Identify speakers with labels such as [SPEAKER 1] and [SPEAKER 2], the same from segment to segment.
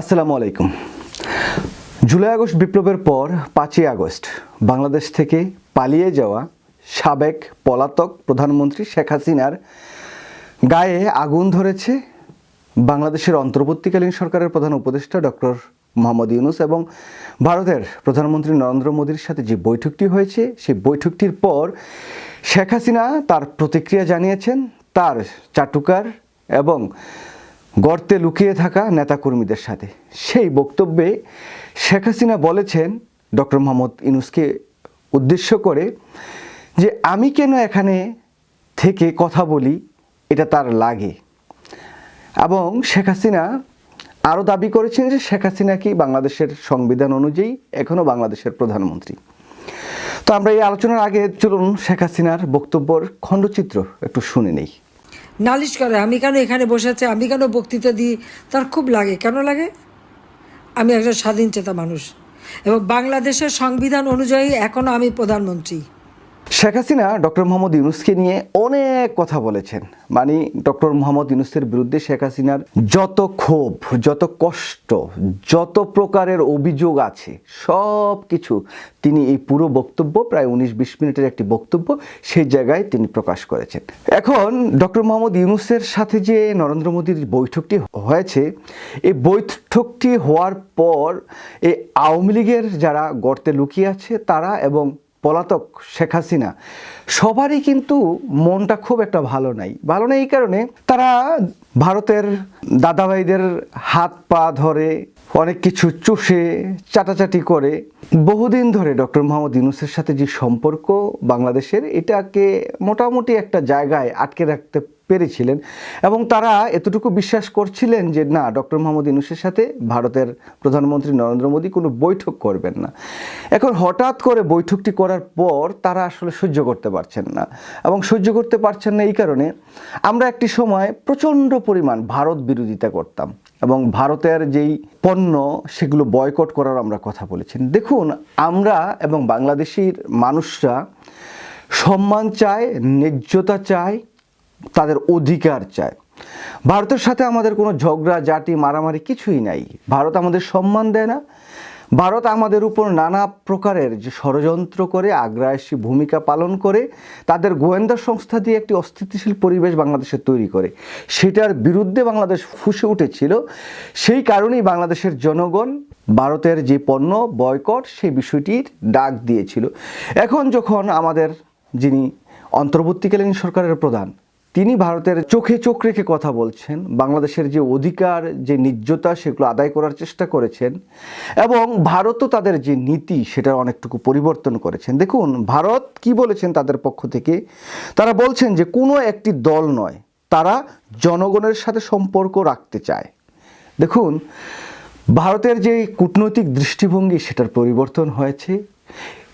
[SPEAKER 1] আসসালামু আলাইকুম। July August বিপ্লবের পর পাঁচই আগস্ট বাংলাদেশ থেকে পালিয়ে যাওয়া সাবেক পলাতক প্রধানমন্ত্রী শেখ হাসিনার গায়ে আগুন ধরেছে বাংলাদেশের অন্তর্বর্তীকালীন সরকারের প্রধান উপদেষ্টা ডক্টর মোহাম্মদ ইউনুস এবং ভারতের প্রধানমন্ত্রী নরেন্দ্র মোদীর সাথে যে বৈঠকটি হয়েছে, সেই বৈঠকটির পর শেখ হাসিনা তার প্রতিক্রিয়া জানিয়েছেন, তার চাটুকার এবং গর্তে লুকিয়ে থাকা নেতাকর্মীদের সাথে। সেই বক্তব্যে শেখ হাসিনা বলেছেন, ডক্টর মোহাম্মদ ইনুসকে উদ্দেশ্য করে, যে আমি কেন এখানে থেকে কথা বলি, এটা তার লাগে। এবং শেখ হাসিনা আরও দাবি করেছেন যে শেখ হাসিনা কি বাংলাদেশের সংবিধান অনুযায়ী এখনও বাংলাদেশের প্রধানমন্ত্রী। তো আমরা এই আলোচনার আগে চলুন শেখ হাসিনার বক্তব্যর খণ্ডচিত্র একটু শুনে নেই।
[SPEAKER 2] নালিশ করে, আমি কেন এখানে বসে আছি? আমি কেন বক্তৃতা দিই? তার খুব লাগে। কেন লাগে? আমি একজন স্বাধীন চেতা মানুষ। এবং বাংলাদেশের সংবিধান অনুযায়ী এখনও আমি প্রধানমন্ত্রী।
[SPEAKER 1] শেখ হাসিনা ডক্টর মোহাম্মদ ইউনুসকে নিয়ে অনেক কথা বলেছেন। মানে ডক্টর মোহাম্মদ ইউনুসের বিরুদ্ধে শেখ হাসিনার যত ক্ষোভ, যত কষ্ট, যত প্রকারের অভিযোগ আছে, সব কিছু তিনি এই পুরো বক্তব্য, প্রায় উনিশ বিশ মিনিটের একটি বক্তব্য সেই জায়গায় তিনি প্রকাশ করেছেন। এখন ডক্টর মোহাম্মদ ইউনুসের সাথে যে নরেন্দ্র মোদীর বৈঠকটি হয়েছে, এই বৈঠকটি হওয়ার পর এই আওয়ামী লীগের যারা গর্তে লুকিয়ে আছে তারা এবং পলাতক শেখ হাসিনা, সবারই কিন্তু মনটা খুব একটা ভালো নাই। ভালো নেই এই কারণে তারা ভারতের দাদাভাইদের হাত পা ধরে অনেক কিছু চষে, চাটাচাটি করে। বহুদিন ধরে ডক্টর মোহাম্মদ ইউনুসের সাথে যে সম্পর্ক বাংলাদেশের, এটাকে মোটামুটি একটা জায়গায় আটকে রাখতে পেরেছিলেন এবং তারা এতটুকু বিশ্বাস করছিলেন যে, না, ডক্টর মোহাম্মদ ইউনুসের সাথে ভারতের প্রধানমন্ত্রী নরেন্দ্র মোদী কোনো বৈঠক করবেন না। এখন হঠাৎ করে বৈঠকটি করার পর তারা আসলে সহ্য করতে পারছেন না এবং সহ্য করতে পারছেন না এই কারণে আমরা একটি সময় প্রচণ্ড পরিমাণ ভারত বিরোধিতা করতাম। এবং ভারতের যেই পণ্য, সেগুলো বয়কট করার আমরা কথা বলেছেন দেখুন, আমরা এবং বাংলাদেশের মানুষরা সম্মান চায় ন্যায্যতা চায় তাদের অধিকার চায় ভারতের সাথে আমাদের কোনো ঝগড়া জাটি মারামারি কিছুই নাই। ভারত আমাদের সম্মান দেয় না ভারত আমাদের উপর নানা প্রকারের যে ষড়যন্ত্র করে, আগ্রাসী ভূমিকা পালন করে, তাদের গোয়েন্দা সংস্থা দিয়ে একটি অস্থিতিশীল পরিবেশ বাংলাদেশে তৈরি করে। সেটার বিরুদ্ধে বাংলাদেশ ফুসে উঠেছিল। সেই কারণেই বাংলাদেশের জনগণ ভারতের যে পণ্য বয়কট, সেই বিষয়টির ডাক দিয়েছিল। এখন যখন আমাদের যিনি অন্তর্বর্তীকালীন সরকারের প্রধান তিনি ভারতের চোখে চোখ রেখে কথা বলছেন, বাংলাদেশের যে অধিকার, যে ন্যায্যতা, সেগুলো আদায় করার চেষ্টা করেছেন এবং ভারতও তাদের যে নীতি সেটা অনেকটুকু পরিবর্তন করেছেন। দেখুন, ভারত কি বলেছেন তাদের পক্ষ থেকে? তারা বলছেন যে কোনো একটি দল নয়, তারা জনগণের সাথে সম্পর্ক রাখতে চায়। দেখুন, ভারতের যে কূটনৈতিক দৃষ্টিভঙ্গি, সেটার পরিবর্তন হয়েছে।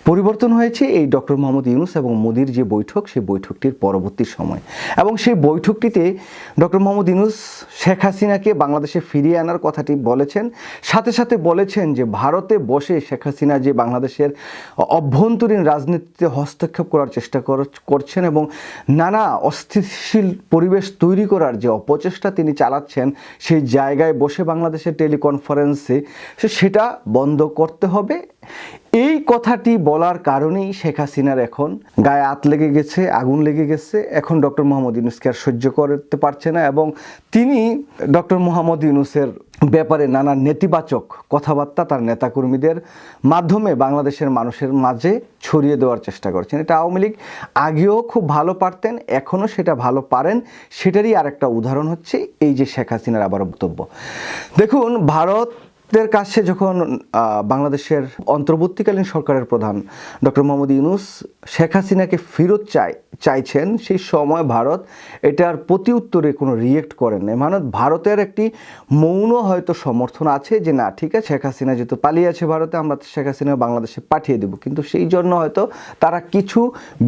[SPEAKER 1] পরিবর্তন হয়েছে এই ডক্টর মোহাম্মদ ইউনুস এবং মোদির যে বৈঠক, সেই বৈঠকটির পরবর্তী সময়। এবং সেই বৈঠকটিতে ডক্টর মোহাম্মদ ইউনুস, শেখ হাসিনাকে বাংলাদেশে ফিরিয়ে আনার কথাটি বলেছেন। সাথে সাথে বলেছেন যে, ভারতে বসে শেখ হাসিনা যে বাংলাদেশের অভ্যন্তরীণ রাজনীতিতে হস্তক্ষেপ করার চেষ্টা কর- করছেন এবং নানা অস্থিতিশীল পরিবেশ তৈরি করার যে অপচেষ্টা তিনি চালাচ্ছেন, সেই জায়গায় বসে বাংলাদেশের টেলিকনফারেন্সে সেটা বন্ধ করতে হবে। এই কথাটি বলার কারণেই শেখ হাসিনার এখন গায়ে আত লেগে গেছে, আগুন লেগে গেছে। এখন ডক্টর মোহাম্মদ ইউনুসকে আর সহ্য করতে পারছে না এবং তিনি ডক্টর মোহাম্মদ ইউনুসের ব্যাপারে নানা নেতিবাচক কথাবার্তা তার নেতাকর্মীদের মাধ্যমে বাংলাদেশের মানুষের মাঝে ছড়িয়ে দেওয়ার চেষ্টা করছেন। এটা আওয়ামী লীগ আগেও খুব ভালো পারতেন, এখনও সেটা ভালো পারেন। সেটারই আরেকটা উদাহরণ হচ্ছে এই যে শেখ হাসিনার আবার বক্তব্য। দেখুন, ভারত দের কাছে যখন বাংলাদেশের অন্তর্বর্তীকালীন সরকারের প্রধান ডক্টর মোহাম্মদ ইউনুস শেখ হাসিনাকে ফেরত চাই, চাইছেন, সেই সময় ভারত এটার প্রতি উত্তরে কোনো রিয়েক্ট করেন না মানে ভারতের একটি মৌন হয়তো সমর্থন আছে যে, না, ঠিক আছে, শেখ হাসিনা যেহেতু পালিয়ে আছে ভারতে, আমরা শেখ হাসিনা বাংলাদেশে পাঠিয়ে দেব। কিন্তু সেই জন্য হয়তো তারা কিছু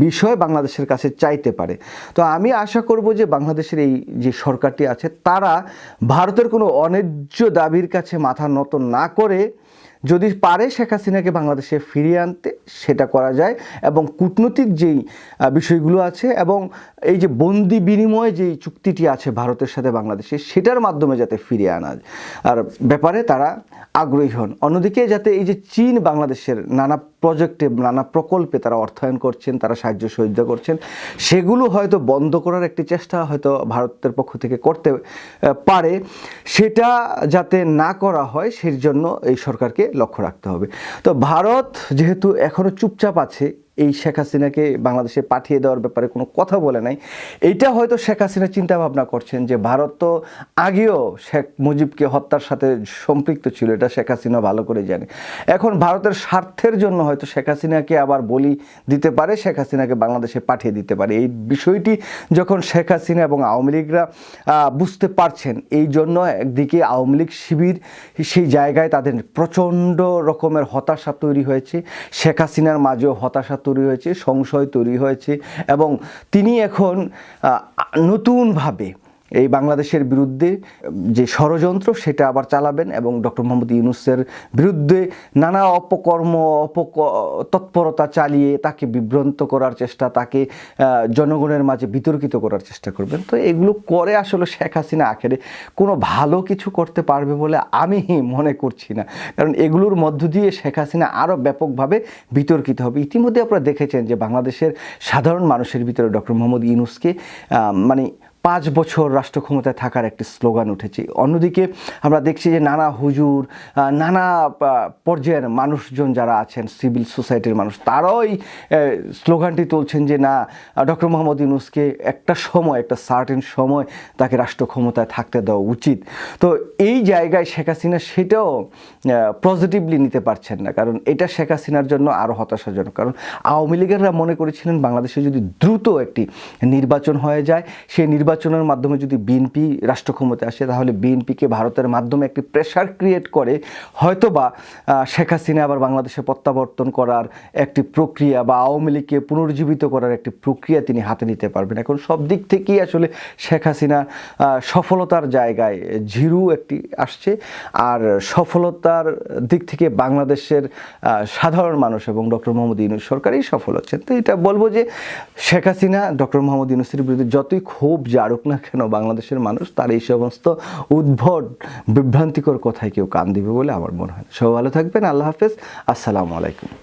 [SPEAKER 1] বিষয় বাংলাদেশের কাছে চাইতে পারে। তো আমি আশা করব যে, বাংলাদেশের এই যে সরকারটি আছে, তারা ভারতের কোনো অন্যায্য দাবির কাছে মাথা নত না করে যদি পারে শেখ হাসিনাকে বাংলাদেশে ফিরিয়ে আনতে, সেটা করা যায় এবং কূটনৈতিক যেই বিষয়গুলো আছে এবং এই যে বন্দি বিনিময় যেই চুক্তিটি আছে ভারতের সাথে বাংলাদেশের, সেটার মাধ্যমে যাতে ফিরিয়ে আনা আর ব্যাপারে তারা আগ্রহী হন। অন্যদিকে যাতে এই যে চীন বাংলাদেশের নানা প্রজেক্টে, নানা প্রকল্পে তারা অর্থায়ন করছেন, তারা সাহায্য সহযোগিতা করছেন, সেগুলো হয়তো বন্ধ করার একটি চেষ্টা হয়তো ভারতের পক্ষ থেকে করতে পারে। সেটা যাতে না করা হয় সেই জন্য এই সরকারকে লক্ষ্য রাখতে হবে। তো ভারত যেহেতু এখনও চুপচাপ আছে এই শেখ হাসিনাকে বাংলাদেশে পাঠিয়ে দেওয়ার ব্যাপারে কোনো কথা বলে নাই। এইটা হয়তো শেখ হাসিনা চিন্তা ভাবনা করছেন যে ভারত তো আগেও শেখ মুজিবকে হত্যার সাথে সম্পৃক্ত ছিল, এটা শেখ হাসিনা ভালো করে জানে। এখন ভারতের স্বার্থের জন্য হয়তো শেখ হাসিনাকে আবার বলি দিতে পারে, শেখ হাসিনাকে বাংলাদেশে পাঠিয়ে দিতে পারে। এই বিষয়টি যখন শেখ হাসিনা এবং আওয়ামী লীগরা বুঝতে পারছেন, এই জন্য একদিকে আওয়ামী লীগ শিবির সেই জায়গায় তাদের প্রচণ্ড রকমের হতাশা তৈরি হয়েছে। শেখ হাসিনার মাঝেও হতাশা তৈরি হয়েছে সংশয় তৈরি হয়েছে এবং তিনি এখন নতুনভাবে এই বাংলাদেশের বিরুদ্ধে, যে ষড়যন্ত্র, সেটা আবার চালাবেন এবং ডক্টর মোহাম্মদ ইউনুসের বিরুদ্ধে নানা অপকর্ম, অপক, তৎপরতা চালিয়ে তাকে বিভ্রান্ত করার চেষ্টা, তাকে জনগণের মাঝে বিতর্কিত করার চেষ্টা করবেন। তো এগুলো করে আসলে শেখ হাসিনা আখেরে কোনো ভালো কিছু করতে পারবে বলে আমি মনে করছি না। কারণ এগুলোর মধ্য দিয়ে শেখ হাসিনা আরও ব্যাপকভাবে বিতর্কিত হবে। ইতিমধ্যে আপনারা দেখেছেন যে বাংলাদেশের সাধারণ মানুষের ভিতরে ডক্টর মোহাম্মদ ইউনুসকে মানে পাঁচ বছর রাষ্ট্র ক্ষমতায় থাকার একটি স্লোগান উঠেছে। অন্যদিকে আমরা দেখছি যে নানা হুজুর নানা পর্যায়ের মানুষজন যারা আছেন সিভিল সোসাইটির মানুষ আহ, স্লোগানটি তুলছেন যে না ডক্টর মোহাম্মদ ইউনুসকে একটা সময় একটা সার্টেন সময় তাকে রাষ্ট্র ক্ষমতায় থাকতে দেওয়া উচিত। তো এই জায়গায় শেখ হাসিনা সেটাও পজিটিভলি নিতে পারছেন না। কারণ এটা শেখ হাসিনার জন্য আরও হতাশাজনক। কারণ আওয়ামী লীগেররা মনে করেছিলেন বাংলাদেশে যদি দ্রুত একটি নির্বাচন হয়ে যায় সেই নির্বাচনের মাধ্যমে যদি বিএনপি রাষ্ট্র ক্ষমতায় আসে তাহলে বিএনপিকে ভারতের মাধ্যমে একটি প্রেশার ক্রিয়েট করে হয়তোবা আহ, শেখ হাসিনা আবার বাংলাদেশে প্রত্যাবর্তন করার একটি প্রক্রিয়া বা আওয়ামী লীগকে পুনর্জীবিত করার একটি প্রক্রিয়া তিনি হাতে নিতে পারবেন। এখন সব দিক থেকেই আসলে শেখ হাসিনা সফলতার জায়গায় ঝিরু একটি আসছে। আর সফলতার দিক থেকে বাংলাদেশের সাধারণ মানুষ এবং ডক্টর মোহাম্মদ ইউনুস সরকারই সফল হচ্ছেন। তো এটা বলব যে শেখ হাসিনা ডক্টর মোহাম্মদ ইউনুসের বিরুদ্ধে যতই ক্ষোভ জারুক না কেন, বাংলাদেশের মানুষ তার এই সমস্ত উদ্ভট, বিভ্রান্তিকর কথায় কেউ কান দিবে বলে আমার মনে হয় সব ভালো থাকবেন, আল্লাহ হাফেজ, আসসালামু আলাইকুম।